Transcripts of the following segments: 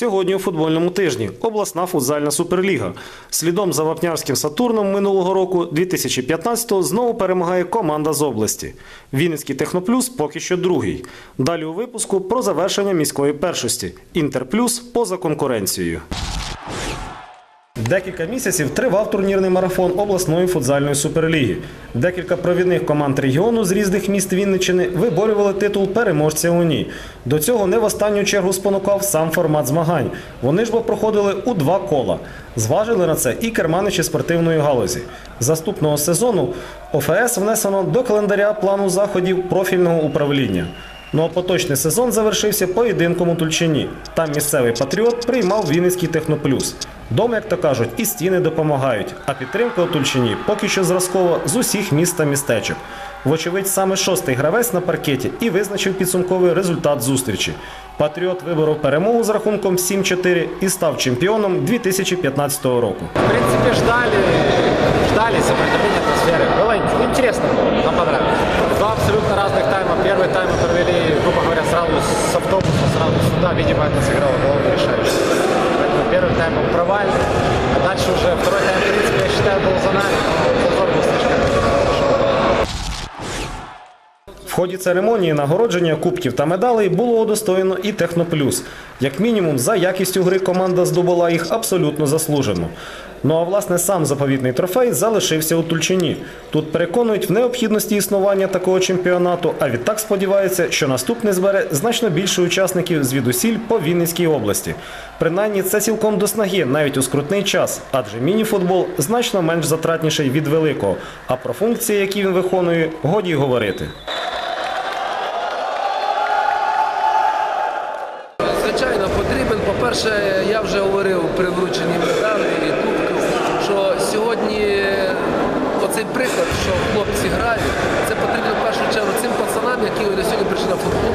Сьогодні у футбольному тижні обласна футзальна суперліга. Слідом за Вапнярським Сатурном минулого року, 2015-го, знову перемагає команда з області. Вінницький Техноплюс поки що другий. Далі у випуску про завершення міської першості. Інтерплюс поза конкуренцією. Декілька місяців тривав турнірний марафон обласної футзальної суперліги. Декілька провідних команд регіону з різних міст Вінниччини виборювали титул переможця у ній. До цього не в останню чергу спонукав сам формат змагань. Вони ж бо проходили у два кола. Зважили на це і керманичі спортивної галузі. Заступного сезону ОФС внесено до календаря плану заходів профільного управління. Ну а поточний сезон завершився поєдинком у Тульчині. Там місцевий патріот приймав Вінницький техноплюс. Дом, як то кажуть, і стіни допомагають, а підтримка у Тульчині поки що зразкова з усіх міст та містечок. Вочевидь, саме шостий гравець на паркеті і визначив підсумковий результат зустрічі. Патріот виборов перемогу з рахунком 7-4 і став чемпіоном 2015 року. В принципе, ждали, ждали сопротивления атмосферы. Было ин- интересно, нам понравилось. Абсолютно разных тайма. Первый тайм мы провели, грубо говоря, сразу с автобуса, сразу сюда. Видимо, это сыграло голову решающую. Поэтому первый тайм был провальный. А дальше уже второй тайм, в принципе, я считаю, был за нами. Зазор был В ході церемонії нагородження кубків та медалей було удостоєно і Техноплюс. Як мінімум, за якістю гри команда здобула їх абсолютно заслужено. Ну а власне сам заповітний трофей залишився у Тульчині. Тут переконують в необхідності існування такого чемпіонату, а відтак сподіваються, що наступний збере значно більше учасників звідусіль по Вінницькій області. Принаймні, це цілком до снаги, навіть у скрутний час, адже мініфутбол значно менш затратніший від великого. А про функції, які він виконує, годі й говорити. Звичайно, потрібен. По-перше, я вже говорив при врученні медалей і кубків, що сьогодні оцей приклад, що хлопці грають, це потрібно в першу чергу цим пацанам, які на сьогодні прийшли на футбол.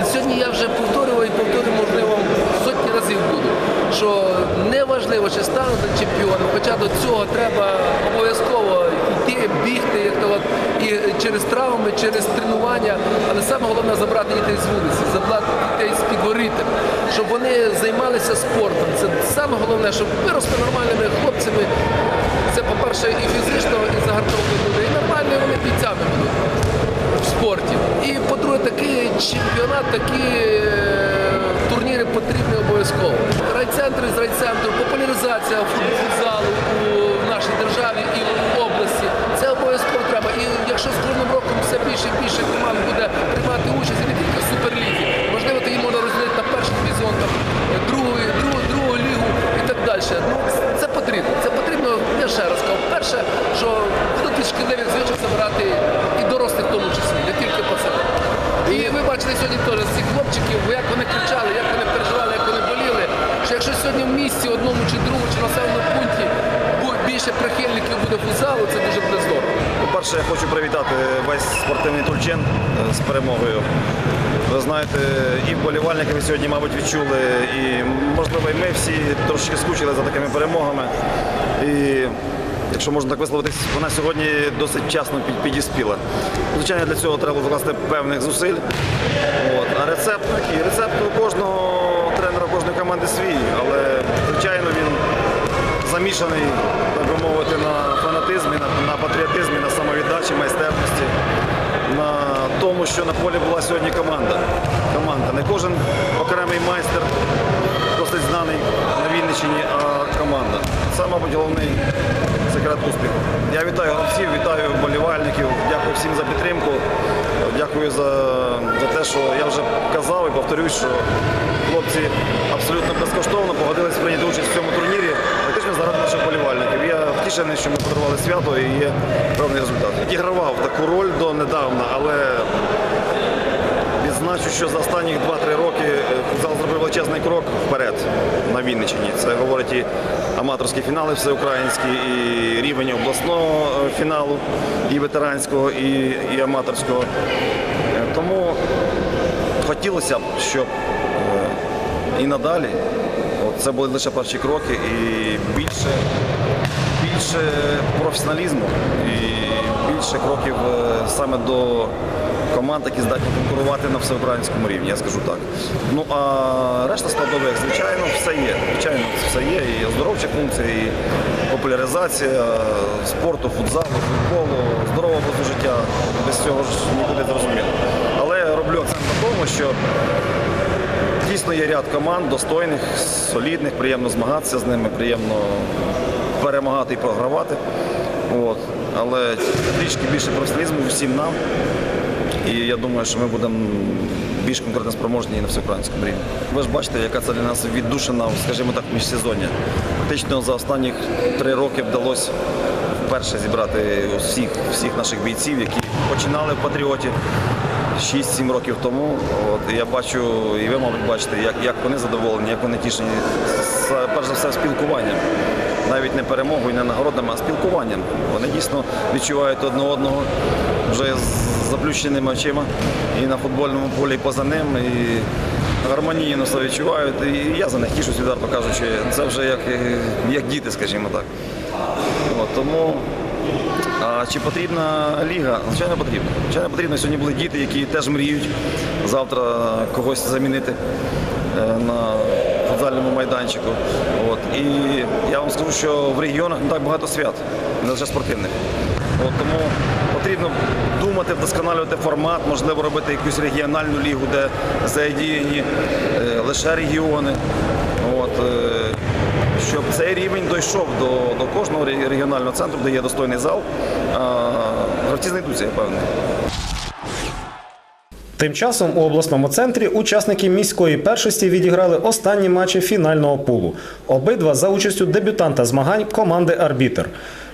І сьогодні я вже повторював і повторю, можливо, сотні разів буду, що не важливо, чи стануть чемпіоном, хоча до цього треба обов'язково йти, бігти, як то от, і через травми, через тренування, але саме головне забрати дітей з вулиці, забрати дітей з підворітем, щоб вони займалися спортом. Це саме головне, щоб вирости нормальними хлопцями. Це, по-перше, і фізично, і загартовки буде, і нормально вони бійцями будуть в спорті. І по-друге, такий чемпіонат, такі е, турніри потрібні обов'язково. Райцентри з райцентру, популяризація футзалу у нашій державі і в області. Це обов'язково треба. І якщо з кожним роком все більше і більше команд буде приймати участь і не тільки в суперлігі, можливо, тоді можна розділити на перший дивізіон, там, другу, другу, другу лігу і так далі. Ну, це потрібно. Це потрібно, я ще раз кажу, перше, що будуть від шкідливих звичок забирати і дорослих в тому числі, не тільки пацани. І ви бачили сьогодні теж з цих хлопчиків, як вони кричали, як вони переживали, як вони боліли. Що якщо сьогодні в місті одному чи другому, чи населеному пункті бу- більше прихильників буде футзалу, це дуже буде здорово. По-перше, я хочу привітати весь спортивний тульчин е, з перемогою. Ви знаєте, і вболівальники ви сьогодні, мабуть, відчули, і можливо, і ми всі трошки скучили за такими перемогами. І якщо можна так висловитись, вона сьогодні досить вчасно під- підіспіла. Звичайно, для цього треба докласти певних зусиль. От. А рецепт такий, рецепт у кожного тренера, кожної команди свій, але замішаний, так би мовити, на фанатизмі, на, на патріотизмі, на самовіддачі, майстерності, на тому, що на полі була сьогодні команда. Команда. Не кожен окремий майстер досить знаний на Вінниччині, а команда. Це, мабуть, головний секрет успіху. Я вітаю гравців, вітаю вболівальників, дякую всім за підтримку. Дякую за, за те, що я вже казав і повторюсь, що хлопці абсолютно безкоштовно погодились прийняти участь в цьому турнірі. Фактично заради наших вболівальників. Я втішений, що ми подарували свято і є певний результат. Відігравав таку роль донедавна, але Відзначу, що за останні 2-3 роки е, футзал зробив величезний крок вперед на Вінниччині. Це говорить і аматорські фінали всеукраїнські, і рівень обласного е, фіналу, і ветеранського, і, і аматорського. Тому хотілося б, щоб е, і надалі це були лише перші кроки, і більше, більше більше професіоналізму і більше кроків е, саме до команд, які здатні конкурувати на всеукраїнському рівні, я скажу так. Ну а решта складових, звичайно, все є. Звичайно, все є. І оздоровчі функції, і популяризація спорту, футзалу, футболу, здорового образу життя. Без цього ж нікуди зрозуміло. Але роблю акцент на тому, що Дійсно є ряд команд достойних, солідних, приємно змагатися з ними, приємно перемагати і програвати. От. Але трішки більше професіоналізму всім нам. І я думаю, що ми будемо більш конкурентоспроможні і на всеукраїнському рівні. Ви ж бачите, яка це для нас віддушина, скажімо так, міжсезоння. Фактично за останні три роки вдалося вперше зібрати всіх, всіх наших бійців, які починали в Патріоті 6-7 років тому. От, я бачу, і ви, мабуть, бачите, як, як вони задоволені, як вони тішені, перш за все, спілкуванням. Навіть не перемогою, не нагородами, а спілкуванням. Вони дійсно відчувають одне одного вже з заплющеними очима і на футбольному полі, і поза ним. І гармонійно себе відчувають. І я за них тішусь, відверто кажучи. Це вже як, як діти, скажімо так. От, тому а чи потрібна ліга? Звичайно, потрібна. Звичайно, потрібно. Сьогодні були діти, які теж мріють завтра когось замінити е, на футзальному майданчику. От. І я вам скажу, що в регіонах не так багато свят, не лише спортивних. От, тому потрібно думати, вдосконалювати формат, можливо, робити якусь регіональну лігу, де задіяні е, лише регіони. От, е, щоб цей рівень дійшов до, до кожного регіонального центру, де є достойний зал. Гравці знайдуться, я певний. Тим часом у обласному центрі учасники міської першості відіграли останні матчі фінального пулу. Обидва за участю дебютанта змагань команди Арбітер.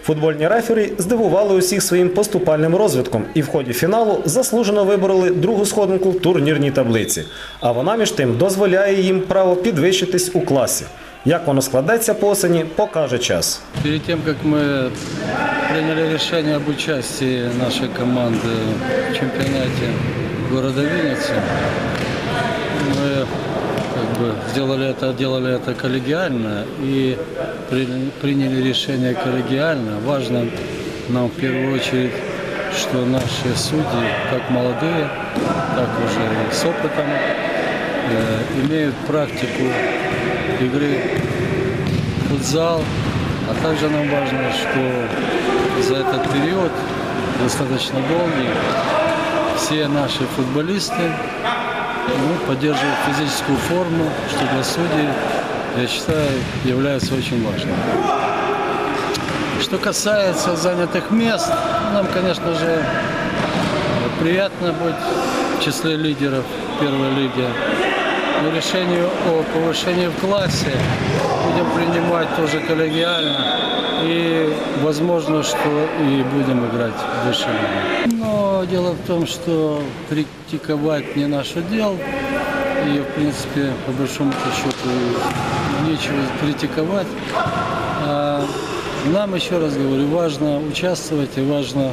Футбольні рефері здивували усіх своїм поступальним розвитком і в ході фіналу заслужено вибороли другу сходинку в турнірній таблиці. А вона між тим дозволяє їм право підвищитись у класі. Як воно складеться по осені, покаже час. Перед тем, как мы приняли решение об участии нашей команды в чемпионате города Винницы, мы как бы сделали это, делали это коллегиально и при- приняли решение коллегиально. Важно нам в первую очередь, что наши судьи, как молодые, так уже с опытом, э, имеют практику игры в футзал, а также нам важно, что за этот период, достаточно долгий, все наши футболисты ну, поддерживают физическую форму, что для судей, я считаю, является очень важным. Что касается занятых мест, нам, конечно же, приятно быть в числе лидеров первой лиги. Но решение о повышении в классе будем принимать тоже коллегиально. И возможно, что и будем играть в высшей лиге. Дело в том, что критиковать не наше дело. И, в принципе, по большому счету, нечего критиковать. А нам, еще раз говорю, важно участвовать и важно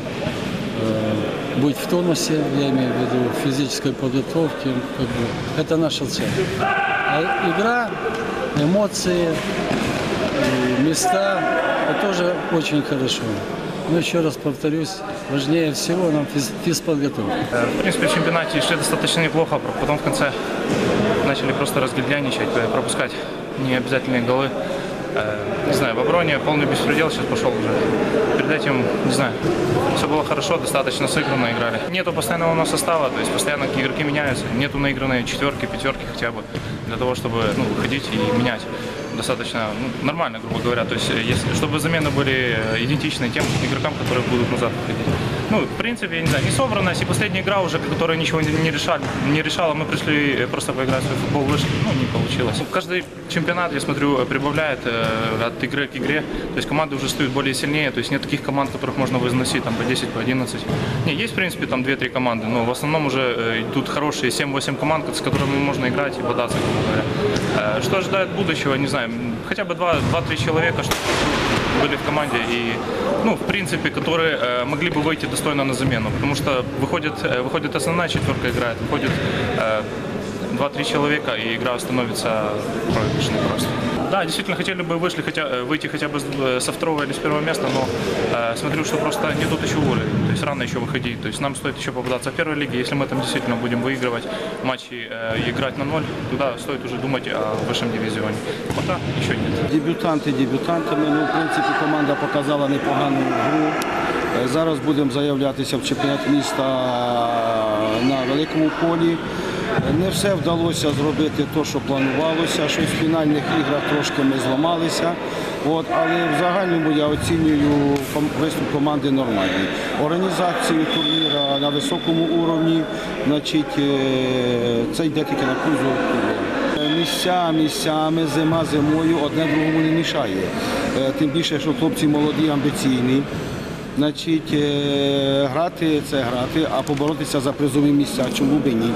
э, быть в тонусе, я имею в виду физической подготовке. Как бы, это наша цель. А игра, эмоции, и места – это тоже очень хорошо. Но еще раз повторюсь, важнее всего нам физ- физподготовка. В принципе, в чемпионате шли достаточно неплохо, потом в конце начали просто разгильдяничать, э, пропускать необязательные голы. Э, Не знаю, в обороне полный беспредел сейчас пошел уже. Перед этим, не знаю, все было хорошо, достаточно сыгранно играли. Нету постоянного у нас состава, то есть постоянно игроки меняются. Нету наигранной четверки, пятерки хотя бы, для того, чтобы ну, выходить и менять достаточно ну, нормально, грубо говоря. То есть, э, если, чтобы замены были э, идентичны тем игрокам, которые будут назад выходить. Ну, в принципе, я не знаю, не собранность. И последняя игра уже, которая ничего не, не, решали, не решала, мы пришли э, просто поиграть в футбол, вышли, ну, не получилось. Каждый чемпионат, я смотрю, прибавляет э, от игры к игре. То есть команды уже стоят более сильнее, то есть нет таких команд, которых можно возносить там по 10, по 11. Не, есть, в принципе, там 2-3 команды, но в основном уже э, идут хорошие 7-8 команд, с которыми можно играть и бодаться, грубо говоря. Э, Что ожидает будущего, не знаю, хотя бы 2-3 человека, чтобы были в команде и, ну, в принципе, которые э, могли бы выйти достойно на замену, потому что выходит, э, выходит основная четверка играет, выходит э, 2-3 человека, и игра становится проигрышной просто. Да, действительно хотели бы вышли хотя, э, выйти хотя бы э, со второго или с первого места, но э, смотрю, что просто не тут еще воли. То есть рано еще выходить. То есть нам стоит еще попадаться в первой лиге. Если мы там действительно будем выигрывать матчи э, и играть на ноль, тогда стоит уже думать о высшем дивизионе. Пока еще нет. Дебютанти дебютантами. Ну, в принципі, команда показала непогану гру. Е, Зараз будемо заявлятися в чемпіонат міста на великому полі. Е, Не все вдалося зробити те, що планувалося. Щось в фінальних іграх трошки ми зламалися. От, але в загальному я оцінюю виступ команди нормальний. Організацію турніра на високому уровні, значить, е, це йде тільки на пользу. Місця місцями, зима зимою одне другому не мішає. Е, Тим більше, що хлопці молоді, амбіційні. Значить, е, грати це грати, а поборотися за призові місця, чому б і ні.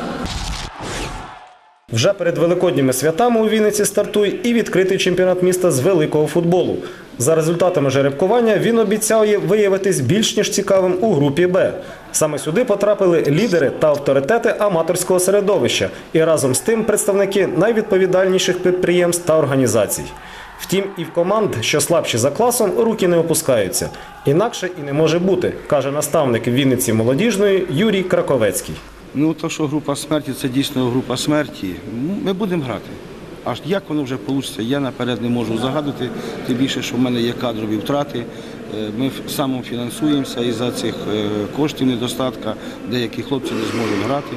Вже перед великодніми святами у Вінниці стартує і відкритий чемпіонат міста з великого футболу. За результатами жеребкування він обіцяє виявитись більш ніж цікавим у групі Б. Саме сюди потрапили лідери та авторитети аматорського середовища і разом з тим представники найвідповідальніших підприємств та організацій. Втім, і в команд, що слабші за класом, руки не опускаються. Інакше і не може бути, каже наставник Вінниці молодіжної Юрій Краковецький. Ну, то, що група смерті, це дійсно група смерті. Ну, Ми будемо грати. Аж як воно вже вийде, я наперед не можу загадувати, тим більше, що в мене є кадрові втрати. Е, Ми самофінансуємося і за цих е, коштів недостатка деякі хлопці не зможуть грати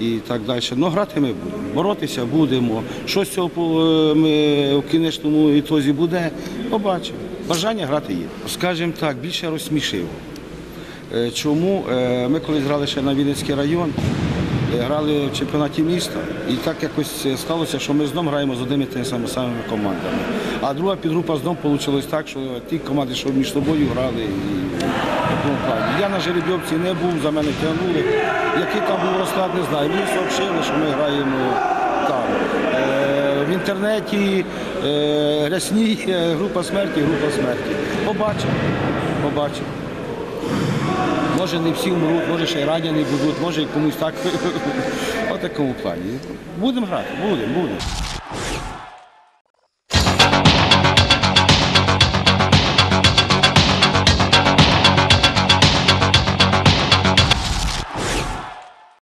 і так далі. Ну, грати ми будемо, боротися будемо. Що з цього е, ми в кінечному ітозі буде, побачимо. Бажання грати є. Скажімо так, більше розсмішив. Е, Чому? Е, Ми колись грали ще на Вінницький район, е, грали в чемпіонаті міста, і так якось сталося, що ми знову граємо з одними тими самими командами. А друга підгрупа знов вийшло так, що ті команди, що між собою грали, і плані. Я на жеребйовці не був, за мене тягнули. Який там був розклад, не знаю. Мені сообщили, що ми граємо там. В інтернеті рясні група смерті, група смерті. Побачимо, побачимо. Може не всі вмруть, може ще й ранені будуть, може і комусь так. О такому плані. Будемо грати, будемо, будемо.